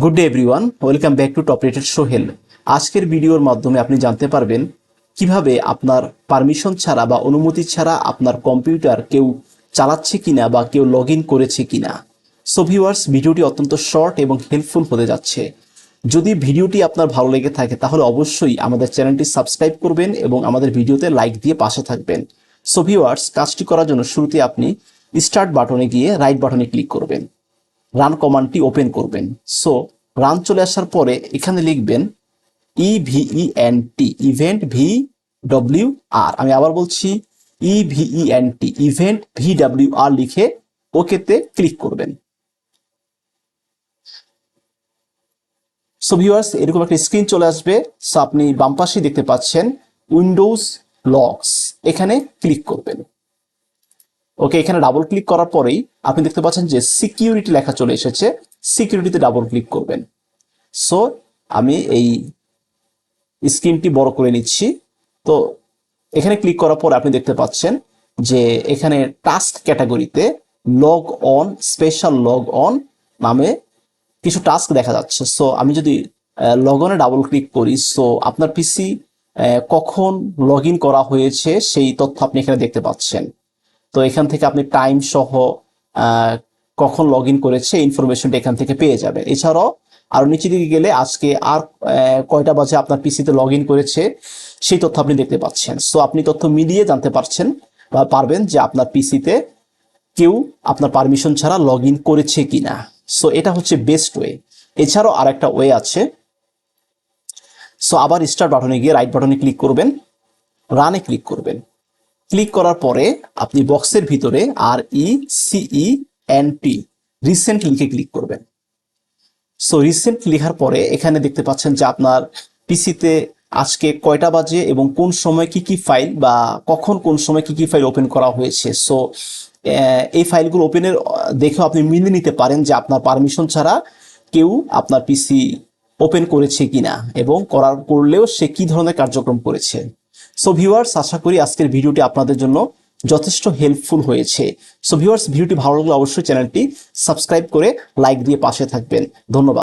Good day everyone welcome back to top rated Sohel আজকের ভিডিওর মাধ্যমে আপনি জানতে পারবেন কীভাবে আপনার পারমিশন ছাড়া বা অনুমতি ছাড়া আপনার কম্পিউটার কেউ চালাচ্ছে কিনা বা কেউ লগ করেছে কিনা। সো ভিউয়ার্স ভিডিওটি অত্যন্ত শর্ট এবং হেল্পফুল হতে যাচ্ছে। যদি ভিডিওটি আপনার ভালো লেগে থাকে, তাহলে অবশ্যই আমাদের চ্যানেলটি সাবস্ক্রাইব করবেন এবং আমাদের ভিডিওতে লাইক দিয়ে পাশে থাকবেন। সো ভিউয়ার্স কাজটি করার জন্য শুরুতে আপনি স্টার্ট বাটনে গিয়ে রাইট বাটনে ক্লিক করবেন। রান কমান্ডটি ওপেন করবেন। সো রান চলে আসার পরে এখানে লিখবেন E V E N T event V W R আমি আবার বলছি E V E N T event V W R লিখে ওকেতে ক্লিক করবেন। সো ভিউয়ার্স এরকম একটা স্ক্রিন চলে আসবে। সো আপনি বাম পাশেই দেখতে পাচ্ছেন উইন্ডোজ লকস এখানে ক্লিক করবেন। ওকে এখানে ডাবল ক্লিক করার পরেই আপনি দেখতে পাচ্ছেন যে সিকিউরিটি লেখা চলে এসেছে। সিকিউরিটিতে ডাবল ক্লিক করবেন। সো আমি এই স্ক্রিনটি বড় করে নিচ্ছি। তো, এখানে ক্লিক করার পর আপনি দেখতে পাচ্ছেন যে এখানে টাস্ক ক্যাটাগরিতে log on special log on নামে কিছু টাস্ক দেখা যাচ্ছে। সো আমি যদি লগ অনে ডাবল ক্লিক করি সো আপনার পিসি কখন লগ করা হয়েছে সেই তথ্য আপনি এখানে দেখতে পাচ্ছেন। তো এখান থেকে আপনি টাইম সহ কখন লগ ইন করেছে ইনফরমেশনটা এখান থেকে পেয়ে যাবেন এছাড়াও আরও নিচে দিকে গেলে আজকে আর কয়টা বাজে আপনার পিসিতে লগ ইন করেছে, সেই তথ্য আপনি দেখতে পাচ্ছেন। সো আপনি তথ্য মিলিয়ে জানতে পারছেন বা পারবেন যে আপনার পিসিতে কেউ আপনার পারমিশন ছাড়া লগ ইন করেছে কিনা। সো এটা হচ্ছে বেস্ট ওয়ে এছাড়াও আর একটা ওয়ে আছে। সো আবার স্টার্ট বাটনে গিয়ে রাইট বাটনে ক্লিক করবেন রানে ক্লিক করবেন। ক্লিক করার পরে আপনি বক্সের ভিতরে R E C E N T recent লিখে ক্লিক করবেন। সো রিসেন্ট লেখার পরে এখানে দেখতে পাচ্ছেন যে আপনার পিসিতে আজকে কয়টা বাজে এবং কোন সময় কি কি ফাইল বা কখন কোন সময় কি কি ফাইল ওপেন করা হয়েছে। সো এই ফাইলগুলো ওপেনের দেখেও আপনি মিলিয়ে নিতে পারেন যে আপনার পারমিশন ছাড়া কেউ আপনার পিসি ওপেন করেছে কিনা এবং করার, করলেও সে কি ধরনের কার্যক্রম করেছে। সো ভিউয়ার্স আশা করি আজকের ভিডিওটি আপনাদের জন্য যথেষ্ট হেল্পফুল হয়েছে। সো ভিউয়ার্স ভিডিওটি ভালো লাগলে অবশ্যই চ্যানেলটি সাবস্ক্রাইব করে লাইক দিয়ে পাশে থাকবেন। ধন্যবাদ।